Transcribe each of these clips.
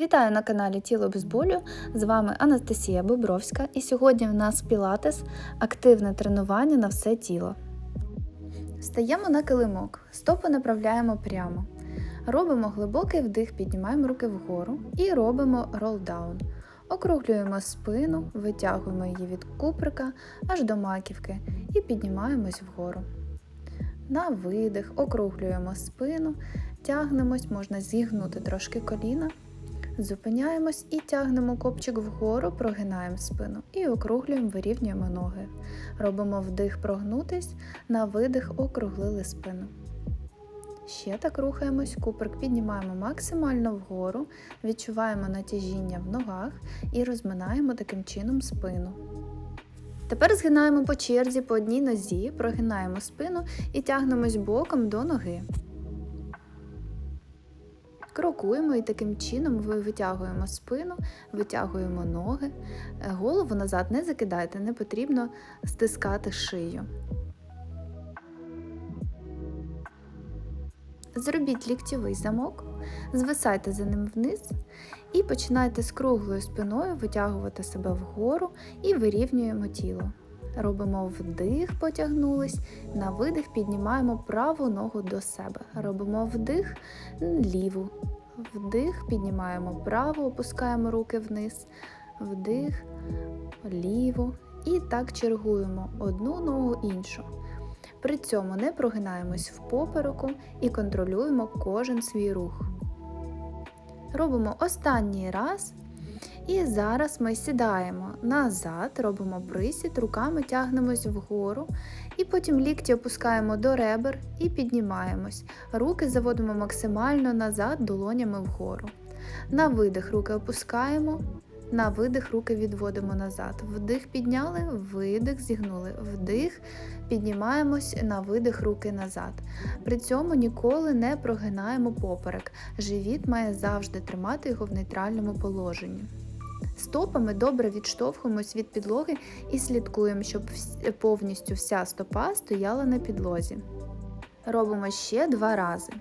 Вітаю на каналі Тіло без болю. З вами Анастасія Бобровська, і сьогодні в нас Пілатес активне тренування на все тіло. Стаємо на килимок, стопи направляємо прямо. Робимо глибокий вдих, піднімаємо руки вгору і робимо ролдаун. Округлюємо спину, витягуємо її від куприка аж до маківки і піднімаємось вгору. На видих округлюємо спину, тягнемось, можна зігнути трошки коліна. Зупиняємось і тягнемо копчик вгору, прогинаємо спину і округлюємо, вирівнюємо ноги. Робимо вдих прогнутись, на видих округлили спину. Ще так рухаємось, куприк піднімаємо максимально вгору, відчуваємо натяжіння в ногах і розминаємо таким чином спину. Тепер згинаємо по черзі по одній нозі, прогинаємо спину і тягнемось боком до ноги. Крокуємо і таким чином ви витягуємо спину, витягуємо ноги. Е, Голову назад не закидайте, не потрібно стискати шию. Зробіть ліктєвий замок, звисайте за ним вниз і починайте з круглою спиною витягувати себе вгору і вирівнюємо тіло. Робимо вдих, потягнулись, на видих піднімаємо праву ногу до себе. Робимо вдих, ліву. Вдих, піднімаємо праву, опускаємо руки вниз, вдих, ліву. І так чергуємо одну ногу іншу. При цьому не прогинаємось в попереку і контролюємо кожен свій рух. Робимо останній раз. І зараз ми сідаємо назад, робимо присід, руками тягнемось вгору, і потім лікті опускаємо до ребер і піднімаємось. Руки заводимо максимально назад, долонями вгору. На видих руки опускаємо, на видих руки відводимо назад. Вдих підняли, видих, зігнули. Вдих, піднімаємось, на видих руки назад. При цьому ніколи не прогинаємо поперек. Живіт має завжди тримати його в нейтральному положенні. Стопами добре відштовхуємось від підлоги і слідкуємо, щоб повністю вся стопа стояла на підлозі. Робимо ще два рази.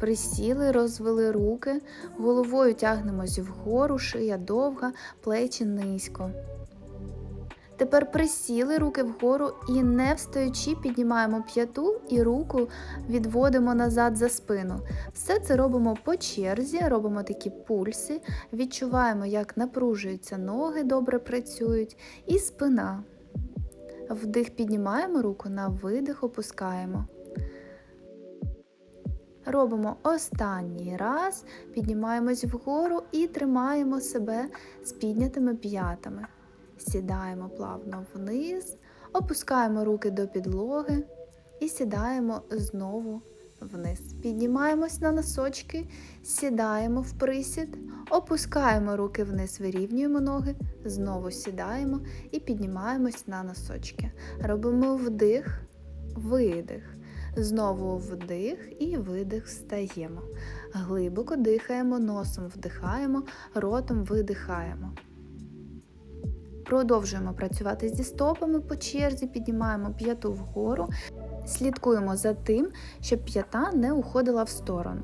Присіли, розвели руки, головою тягнемось вгору, шия довга, плечі низько. Тепер присіли руки вгору і, не встаючи, піднімаємо п'яту і руку відводимо назад за спину. Все це робимо по черзі, робимо такі пульси, відчуваємо, як напружуються ноги, добре працюють, і спина. Вдих піднімаємо руку, на видих опускаємо. Робимо останній раз, піднімаємось вгору і тримаємо себе з піднятими п'ятами. Сідаємо плавно вниз, опускаємо руки до підлоги і сідаємо знову вниз. Піднімаємось на носочки, сідаємо в присід, опускаємо руки вниз, вирівнюємо ноги, знову сідаємо і піднімаємось на носочки. Робимо вдих, видих. Знову вдих і видих встаємо. Глибоко дихаємо, носом вдихаємо, ротом видихаємо. Продовжуємо працювати зі стопами по черзі, піднімаємо п'яту вгору, слідкуємо за тим, щоб п'ята не уходила в сторону,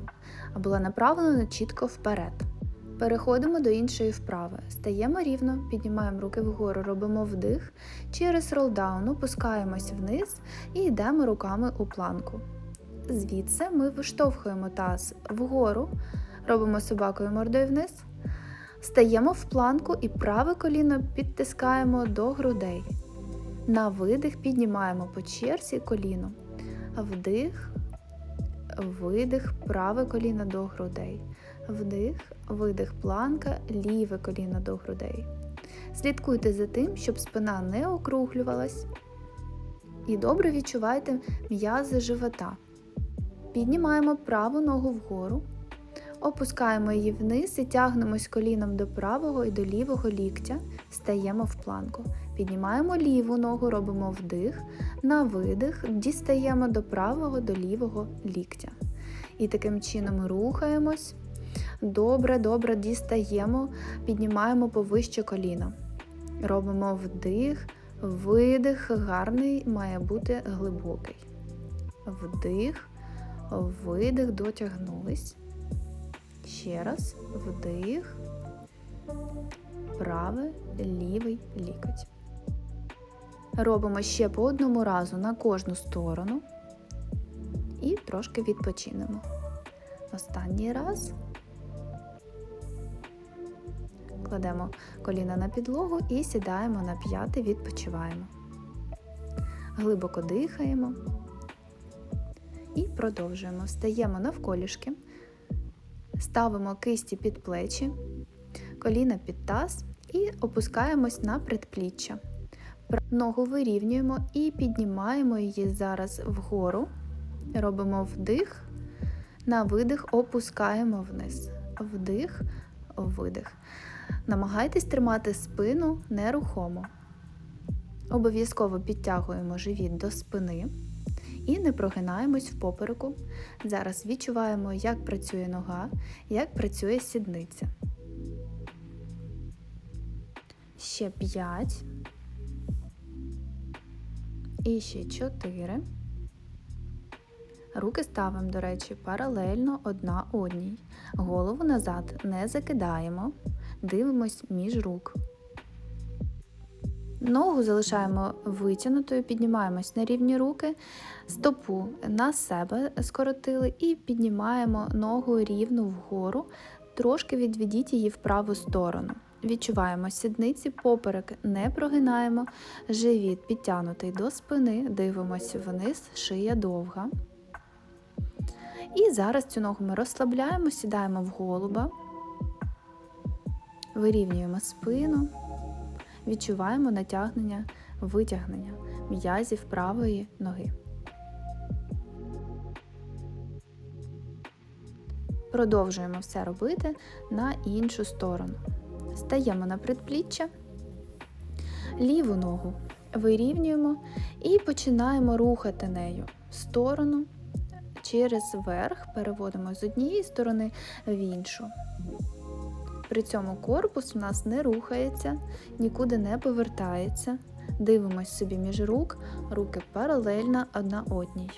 а була направлена чітко вперед. Переходимо до іншої вправи. Стаємо рівно, піднімаємо руки вгору, робимо вдих, через ролдаун опускаємось вниз і йдемо руками у планку. Звідси ми виштовхуємо таз вгору, робимо собакою мордою вниз. Стаємо в планку і праве коліно підтискаємо до грудей. На видих піднімаємо по черзі коліно. Вдих, видих, праве коліно до грудей. Вдих, видих, планка, ліве коліно до грудей. Слідкуйте за тим, щоб спина не округлювалась. І добре відчувайте м'язи живота. Піднімаємо праву ногу вгору. Опускаємо її вниз і тягнемось коліном до правого і до лівого ліктя, стаємо в планку. Піднімаємо ліву ногу, робимо вдих, на видих, дістаємо до правого, до лівого ліктя. І таким чином рухаємось. Добре, добре дістаємо, піднімаємо повище коліно. Робимо вдих, видих, гарний має бути глибокий. Вдих, видих, дотягнулись. Ще раз. Вдих. Правий, лівий лікоть. Робимо ще по одному разу на кожну сторону і трошки відпочинемо. Останній раз. Кладемо коліна на підлогу і сідаємо на п'яти, відпочиваємо. Глибоко дихаємо і продовжуємо. Встаємо навколішки, ставимо кисті під плечі, коліна під таз і опускаємось на предпліччя. Ногу вирівнюємо і піднімаємо її зараз вгору. Робимо вдих, на видих опускаємо вниз. Вдих, видих. Намагайтесь тримати спину нерухомо. Обов'язково підтягуємо живіт до спини і не прогинаємось в попереку. Зараз відчуваємо, як працює нога, як працює сідниця. Ще 5. І ще 4. Руки ставимо, до речі, паралельно одна одній. Голову назад не закидаємо. Дивимось між рук. Ногу залишаємо витягнутою, піднімаємось на рівні руки, стопу на себе скоротили і піднімаємо ногу рівно вгору, трошки відведіть її в праву сторону. Відчуваємо сідниці, поперек не прогинаємо, живіт підтягнутий до спини, дивимося вниз, шия довга. І зараз цю ногу ми розслабляємо, сідаємо в голуба, вирівнюємо спину, відчуваємо натягнення, витягнення м'язів правої ноги. Продовжуємо все робити на іншу сторону. Стаємо на предпліччя, ліву ногу вирівнюємо і починаємо рухати нею в сторону через верх, переводимо з однієї сторони в іншу. При цьому корпус у нас не рухається, нікуди не повертається. Дивимось собі між рук, руки паралельно одна одній.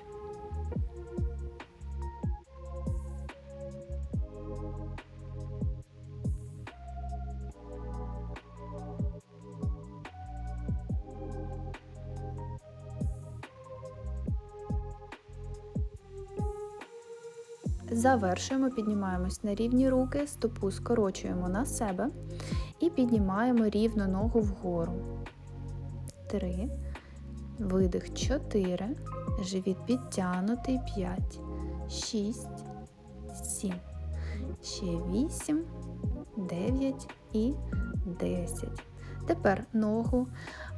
Завершуємо, піднімаємось на рівні руки, стопу скорочуємо на себе і піднімаємо рівно ногу вгору. Три. Видих 4. Живіт підтягнутий 5, 6, 7. Ще 8, 9 і 10. Тепер ногу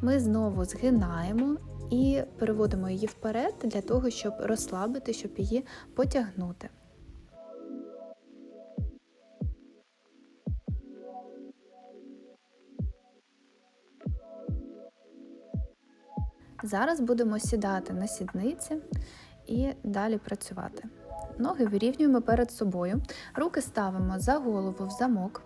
ми знову згинаємо і переводимо її вперед для того, щоб розслабити, щоб її потягнути. Зараз будемо сідати на сідниці і далі працювати. Ноги вирівнюємо перед собою, руки ставимо за голову в замок.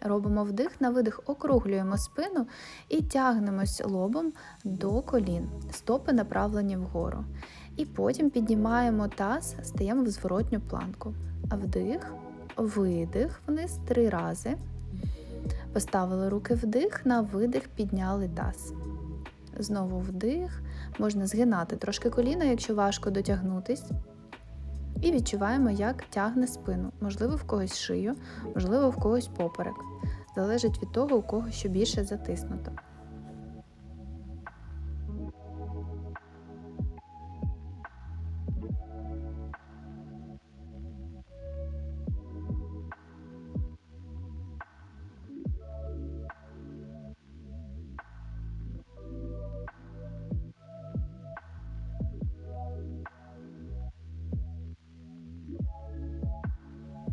Робимо вдих на видих, округлюємо спину і тягнемось лобом до колін, стопи направлені вгору. І потім піднімаємо таз, стаємо в зворотню планку. Вдих, видих вниз три рази. Поставили руки вдих, на видих підняли таз. Знову вдих, можна згинати трошки коліна, якщо важко дотягнутись. І відчуваємо, як тягне спину. Можливо, в когось шию, можливо, в когось поперек. Залежить від того, у кого що більше затиснуто.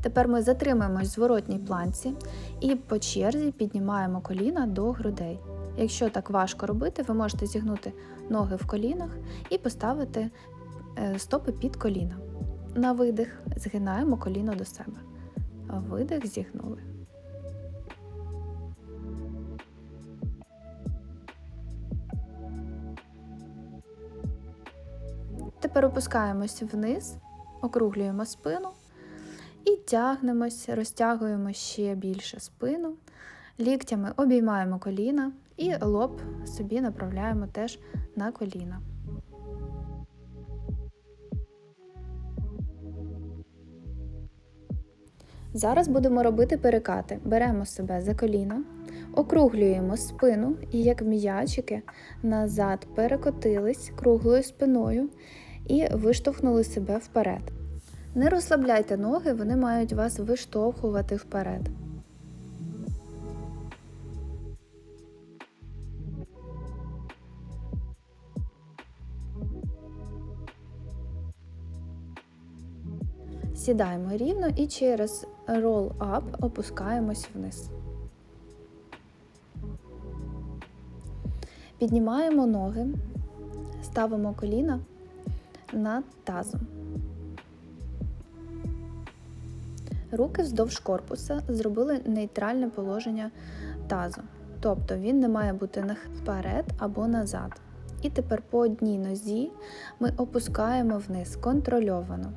Тепер ми затримуємось в зворотній планці і по черзі піднімаємо коліна до грудей. Якщо так важко робити, ви можете зігнути ноги в колінах і поставити е, стопи під коліна. На видих згинаємо коліно до себе. Видих зігнули. Тепер опускаємось вниз, округлюємо спину І тягнемось, розтягуємо ще більше спину, ліктями обіймаємо коліна і лоб собі направляємо теж на коліна. Зараз будемо робити перекати. Беремо себе за коліно, округлюємо спину і, як м'ячики, назад перекотились круглою спиною і виштовхнули себе вперед. Не розслабляйте ноги, вони мають вас виштовхувати вперед. Сідаємо рівно і через roll up опускаємось вниз. Піднімаємо ноги, ставимо коліна над тазом. Руки вздовж корпуса зробили нейтральне положення тазу. Тобто він не має бути вперед або назад. І тепер по одній нозі ми опускаємо вниз контрольовано.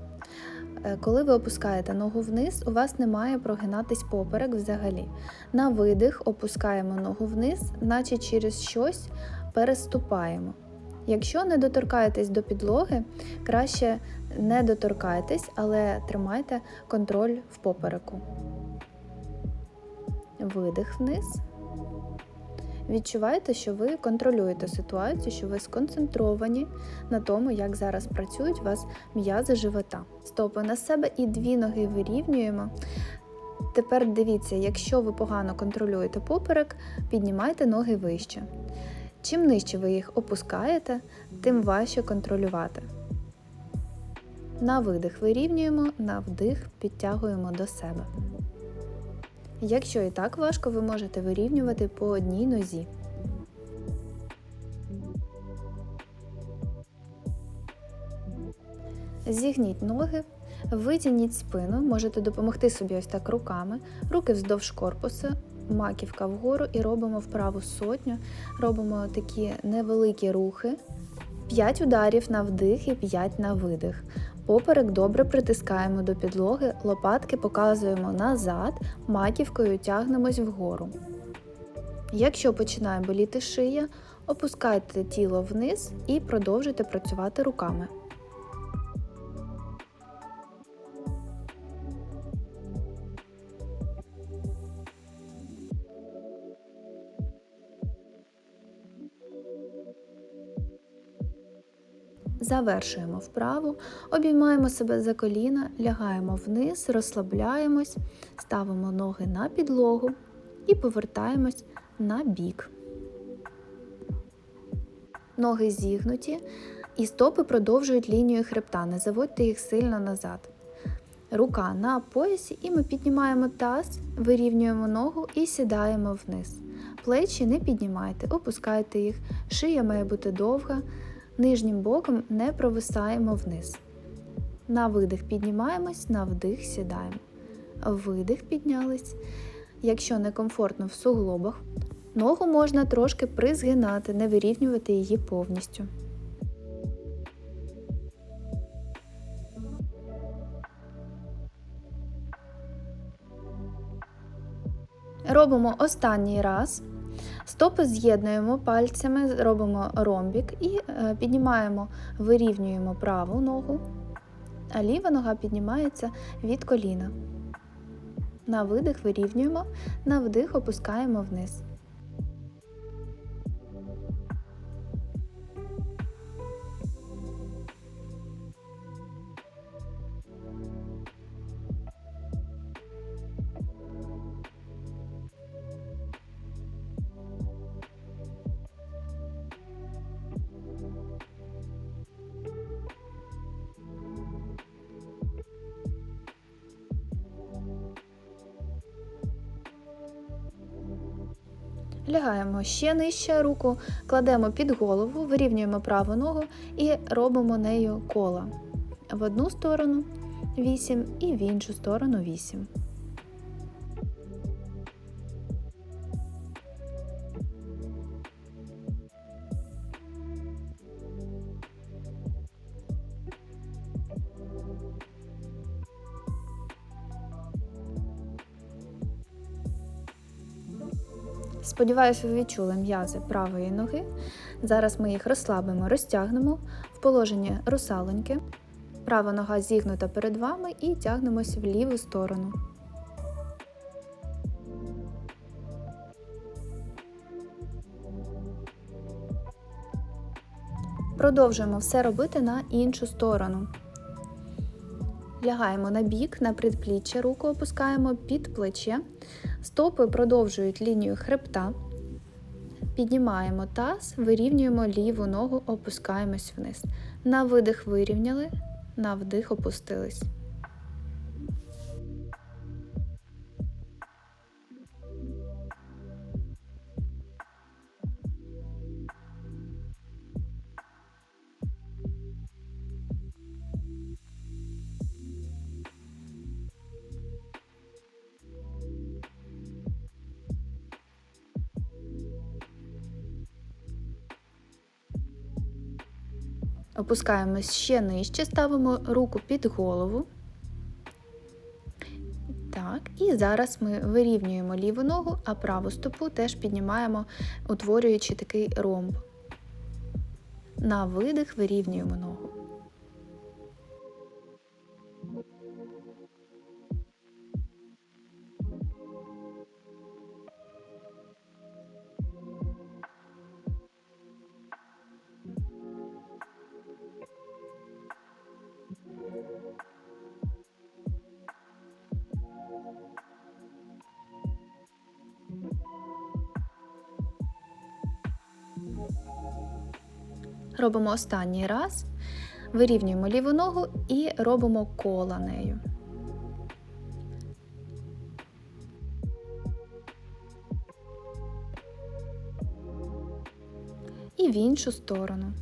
Е, коли ви опускаєте ногу вниз, у вас не має прогинатись поперек взагалі. На видих опускаємо ногу вниз, наче через щось переступаємо. Якщо не доторкаєтесь до підлоги, краще не доторкайтесь, але тримайте контроль в попереку. Видих вниз. Відчувайте, що ви контролюєте ситуацію, що ви сконцентровані на тому, як зараз працюють у вас м'язи живота. Стопи на себе і дві ноги вирівнюємо. Тепер дивіться, якщо ви погано контролюєте поперек, піднімайте ноги вище. Чим нижче ви їх опускаєте, тим важче контролювати. На видих вирівнюємо, на вдих підтягуємо до себе. Якщо і так важко, ви можете вирівнювати по одній нозі. Зігніть ноги, витягніть спину, можете допомогти собі ось так руками, руки вздовж корпусу, маківка вгору і робимо вправу сотню, робимо такі невеликі рухи, 5 ударів на вдих і 5 на видих. Поперек добре притискаємо до підлоги, лопатки показуємо назад, маківкою тягнемось вгору. Якщо починає боліти шия, опускайте тіло вниз і продовжуйте працювати руками. Завершуємо вправу, обіймаємо себе за коліна, лягаємо вниз, розслабляємось, ставимо ноги на підлогу і повертаємось на бік. Ноги зігнуті, і стопи продовжують лінію хребта, не заводьте їх сильно назад. Рука на поясі, і ми піднімаємо таз, вирівнюємо ногу і сідаємо вниз. Плечі не піднімайте, опускайте їх, шия має бути довга. Нижнім боком не провисаємо вниз. На видих піднімаємось, на вдих сідаємо. Видих піднялись. Якщо некомфортно в суглобах, ногу можна трошки призгинати, не вирівнювати її повністю. Робимо останній раз. Стопи з'єднуємо пальцями, робимо ромбік і е, піднімаємо, вирівнюємо праву ногу, а ліва нога піднімається від коліна. На видих вирівнюємо, на вдих опускаємо вниз. Ще нижче руку, кладемо під голову, вирівнюємо праву ногу і робимо нею кола. В одну сторону 8 і в іншу сторону 8. Сподіваюся, ви відчули м'язи правої ноги. Зараз ми їх розслабимо, розтягнемо в положенні русалоньки. Права нога зігнута перед вами і тягнемося в ліву сторону. Продовжуємо все робити на іншу сторону. Лягаємо на бік, на предпліччя, руку опускаємо під плече, стопи продовжують лінію хребта. Піднімаємо таз, вирівнюємо ліву ногу, опускаємось вниз. На видих вирівняли, на вдих опустились. Опускаємось ще нижче, ставимо руку під голову. Так, і зараз ми вирівнюємо ліву ногу, а праву стопу теж піднімаємо, утворюючи такий ромб. На видих вирівнюємо ногу. Робимо останній раз, вирівнюємо ліву ногу і робимо кола нею. І в іншу сторону.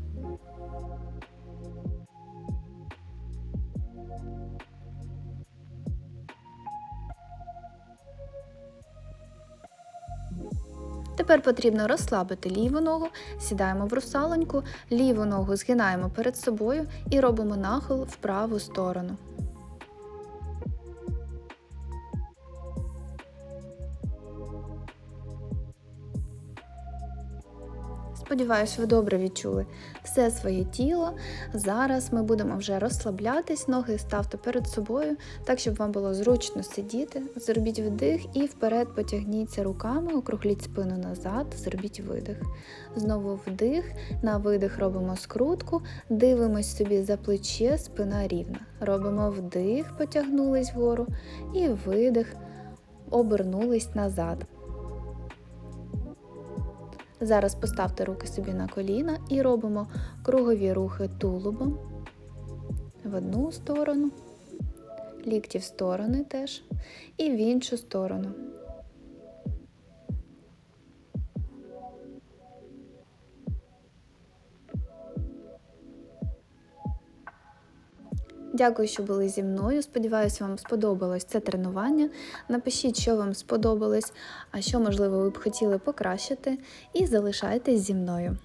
Тепер потрібно розслабити ліву ногу, сідаємо в русалоньку, ліву ногу згинаємо перед собою і робимо нахил в праву сторону. Сподіваюсь, ви добре відчули все своє тіло. Зараз ми будемо вже розслаблятись, ноги ставте перед собою, так, щоб вам було зручно сидіти. Зробіть вдих і вперед потягніться руками, округліть спину назад, зробіть видих. Знову вдих, на видих робимо скрутку, дивимось собі за плече, спина рівна. Робимо вдих, потягнулись вгору, і видих, обернулись назад. Зараз поставте руки собі на коліна і робимо кругові рухи тулубом в одну сторону, лікті в сторони теж, і в іншу сторону. Дякую, що були зі мною. Сподіваюся, вам сподобалось це тренування. Напишіть, що вам сподобалось, а що, можливо, ви б хотіли покращити, і залишайтесь зі мною.